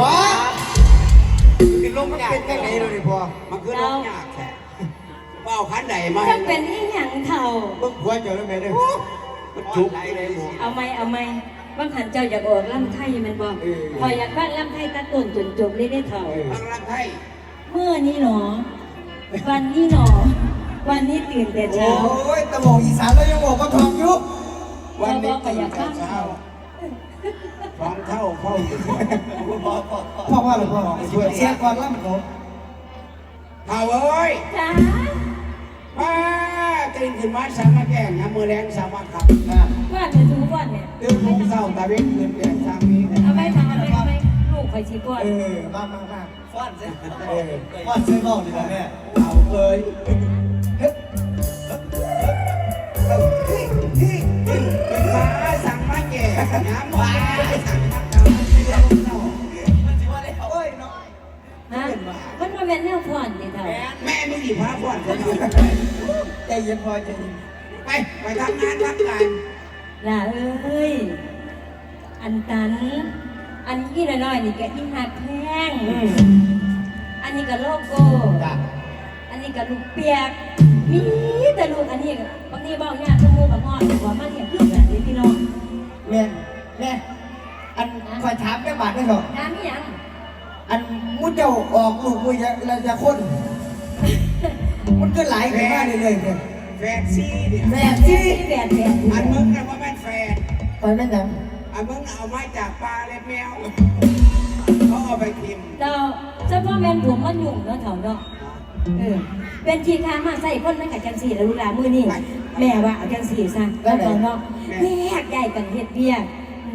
ว้าคือลมมันเป็นจังไหนเลยดิพ่อมันคือลมยากแท้ว่าเอาขันใดมาจะเป็นอีหยังเท่าเบิ่งหัวเจ้าแล้วแม่เด้อมันจุกเอาไหมเอาไหมบางหันเจ้าอยากออกล่ำไทยมันบอกพออยากบ้านลำไทยตะต้นจนจบเลยได้เท่าบางรักไทยเมื่อนี้หนอวันนี้หนอ วันนี้ตื่นแต่เช้า โอ้ยตะบอกอีสานแล้วยังบอกว่าทองอยู่วันนี้ตื่นแต่เช้าฟังเท่าเข้าอยู่พ่อว่าหรือพ่อช่วยเสียก่อนล่ำผมเท่าเอ้ยจ้าป้าตื่นขึ้นมาสามาแก่งนะมือแรงสามาขับนะว่าจะทุกวันเนี่ยตื่นโมงเช้าตะเวนขึ้นแก่งทางนี้เอาไหมทำเอาไหมเอาไหมลูกคอยชี้ก่อนเออมามามาฟ้อนสิเออฟ้อนซื้อลองดีกว่าแม่เอาเลย ฮะมันมาเป็นแนวผ่อนนี่เท่าแม่ไม่ดีพระพ่อนคนเดียวใจเย็นพอใจเย็นไปไปทำงานทำการล่ะเอ้ย อันตัน อันนี้น้อยๆนี่ก็อีหักแพงอันนี้ก็โลโก้ จ้ะ นนี้ก็ลูกเปียก มีแต่ลูกอันนี้ก็บางทีเบาเนี่ยขโมยกับงอนหัวมาเรียกเพื่อนแบบนี้พี่น้องแม่แม่อันคอยถามแม่บาทได้เหรอน้ำนี่ยังอันมุดเจ้าออกลูกมือจะเราจะคนมันก็หลายขึ้นมาเรื่อยๆเนี่ยแฟนซีเนี่ยแม่ที่แฝดแฝดอันมึงนะว่าแม่นแฟนไปแม่ยังอันมึงเอาไม้จากปลาเล็บแมวเขาเอาไปทิมเราเฉพาะแมนผมมันยุ่งเนาะเถ่าเนาะ เออเป็นทีค้ามาใส่คนไม่ขัดจังสีแล้วลูกหลานมือนี่แม่ว่าเอาจังสีซะแล้วเนาะแยกใหญ่กันเฮ็ดเบี้ย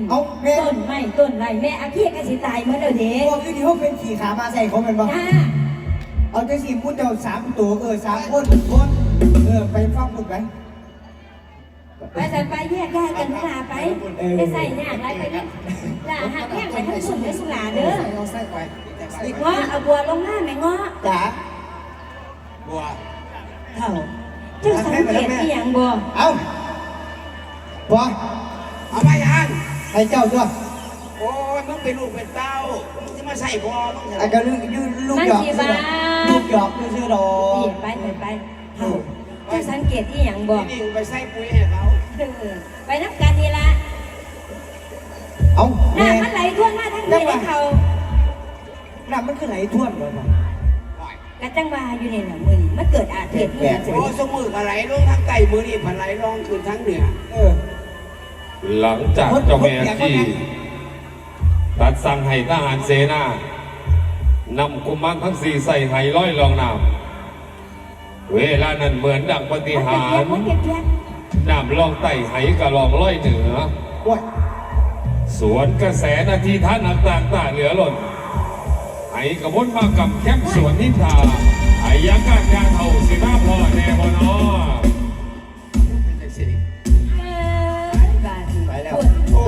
เอาแม่ต้นไม้ต้นไรแม่อาเคียกสิตายเมื่อเดี๋ยวเด็พวกที่เขาเป็นขี่ขามาใส่เขาเป็นบ่จ้าเอาใจสิมุดเจ้าสามตัวเออสามคนคนเออไปฟังมุดไปไปใส่ไปแยกย้ายกันเวลาไปไปใส่หน้าไรไปนี่ล่ะหาแยกไปทั้งสุดทั้งสุลาเด้อเอาใส่ไปเงาะเอาบัวลงหน้าแม่เงาะจ๋า บัวเถ่าเจ้าสังเกตที่ยังบัวเอาพอเอามายังให้เจ้าด้วยโอ้ยมึงเป็นลูกเป็นเต้ามึงจะมาใส่บัวมึงเหรอาอจจะลูกยูลูกหยอกซื้อดอกลูกหยอกซื้อดอนี่กไปไปไปเถ่าเจ้าสังเกตที่ยังบัวนี่มึงไปใส่ปุ๋ยให้เขาไปนับกันนี่ละเอาหน้าแม่มันไหลท่วมมาทั้งนี้เลยเขาน้ำมันคือไหลท่วมเลย กระจังวาอยู่ในหนังมือนี่มันเกิดอาเทศนี่โอ้สมืออะไรลงทั้งไก่มือนี่ผันไหลลงขึ้นทั้งเหนือ เออ หลังจากเจ้าแม่ที่ตัดสั่งให้ทหารเสนานำกุมารทั้งสี่ใส่ไหร้อยรองน้ำเวลานั้นเหมือนดังปฏิหาร มันเปียกมันเปียกน้ำลองไต่ไหกะลองร้อยเหนือ โอ้ยสวนกระแสนาทีท่านต่างต่างเหลือหล่น ไหกระมุนมากับแคมป์สวนนิทาไหยักษ์การยาเทาสิบ้าพอแน่บอนอเอ้ยบาดไปแล้ว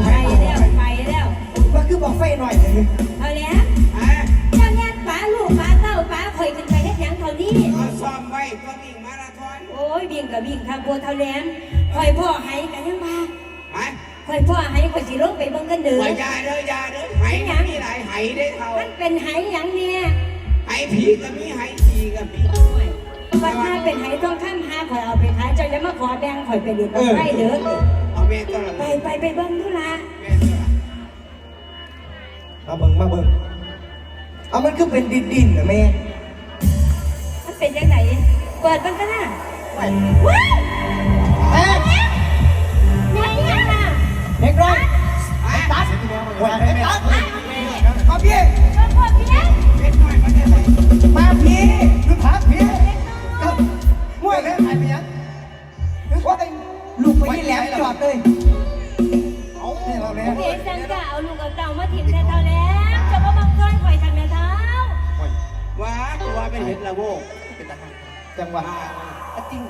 ไปแล้วไปแล้วมันคือบอกไฟหน่อยเลยเอาแล้วฮะเจ้าเนี่ยป้าลูกป้าเต้าป้าคอยขึ้นไปเฮ็ดหยังเท่านี้ซ้อมไว้ก็วิ่งมาราธอนโอ้ยบิ่งกับบิ่งทางโบเท่าแหลมคอยพ่อให้กันยังมาฮะ คอยพ่อให้คอยสิลงไปเบิ่งกันเด้อ ว่ายาเด้อยาเด้อไหก็มีหลายไหได้เท่ามันเป็นไหหยังเนี่ยไหผีก็มีไหผีก็มีว่าถ้าเป็นไหต้องข้ามหาคอยเอาไปขายเจ้าอย่ามาขอแบ่งคอยไปเด็ดไปเด้อเอาแม่ก็ละไปไปไปเบิ่งดูละ แม่ก็ละมาเบิ่งมาเบิ่งเอามันคือเป็นดินดินเหรอแม่ มันเป็นยังไงเปิดมันก็น่ะไปว้าว กะเกเอาเต่ามาถิ่มแต่เท่าแล้วจะว่าบังเกินข่อยทำแม่เท้าว้าตัวเป็นเห็ดละโวกจังหวะ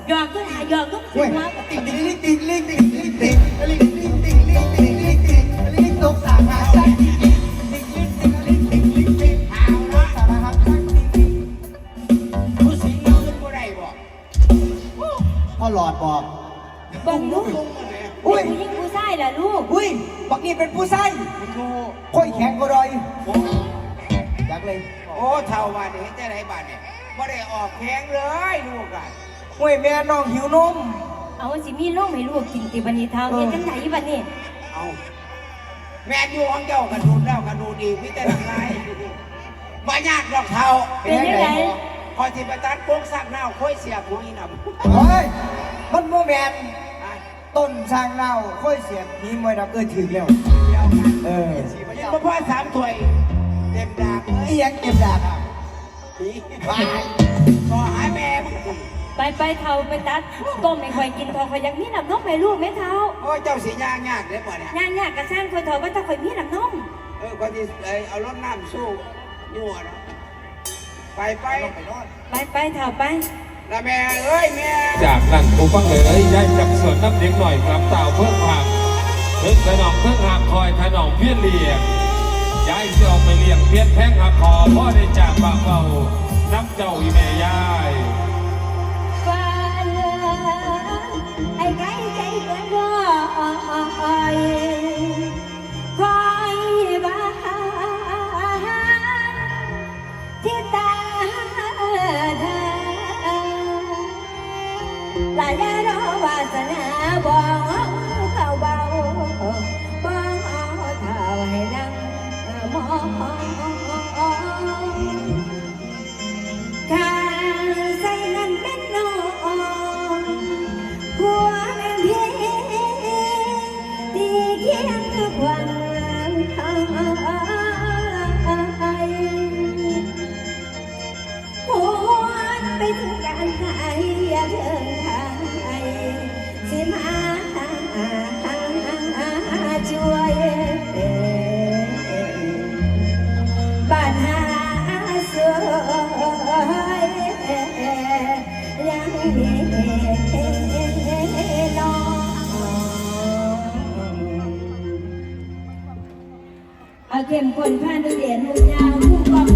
หยอกก็หาหยอกก็เว้ถึยงว่าติ๊งติ๊งติ๊งติ๊งติ๊งติ๊งติ๊งติ๊งติ๊งติ๊งติ๊งติ๊งติ๊งติ๊งติ๊งตกสาขาติ๊งติ๊งติ๊งติ๊งติ๊งติ๊งติ๊งเอาละสาขาติ๊งติ๊งผู้สิงห์มันก็ได้บอกพ่อหลอดบอกบังลูก ลงมาเลยอุ้ยล่ะลูก อุ้ย บักนี่เป็นผู้ใส่คุณครูค่อยแข็งก็รอยโอ้อยากเลยโอ้เท่าวันนี้จะไหนบ้านเนี่ยไม่ได้ออกแข็งเลยลูกอะห้วยแม่น้องหิวนม เอาสิมีนมให้ลูกกินติบันนี้เท้าเฮ็ดจังไดบัดนี้เอาแม่นอยู่ของเจ้ากระดูดแล้วกระดูดอีกมิแต่ทำไรบ่ยากดอกเท่าเป็นจังไดคอยที่ประตัดโป๊กซักเน่าค่อยเสียบหัวอีน้ำเฮ้ย มันโมแมนอะ ต้นสร้างเน่าค่อยเสียบหีมวยดับเออถึงแล้วเดียวกันเออยังบ่พอสามถ้วยเต็มดากเลอียหยังเก็บดาบอะบายก็หาแม่มึงไปไปเท้าไปตัดต้มให้ข่อยกินทอข่อยอยากมีน้ำนมให้ลูกแม่เท้าโอ้เจ้าสียางยากเลยป่ะเนี่ยงานยากกระสร้างข่อยเถอะว่าถ้าข่อยมีน้ำนมเออคนที่เอ้ยเอารถน้ำสู้ยั่วนะไปไปไปไปเท้าไป นะแม่เอ้ยแม่จากนั้นกูฟังเลยย้ายจากสวนน้ำเด็กหน่อยกลับเต่าเพื่อผักเพิ่งถนมเพิ่งหักคอยถนมเพี้ยนเลียงย้ายจะออกไปเลี้ยงเพี้ยนแพงหักคอพ่อได้จากปากเบาน้ำเจ้าอีแม่ยายฟ้าเลือไอ้ไก่ใจเกินร้อ ไปถึงการไทยอย่าเถิงไทยสิมาช่วยบ้านหาสวยยังมีน้องเอาเข้มข้นผ่านด้วยเดียนหูยาวผู้กอง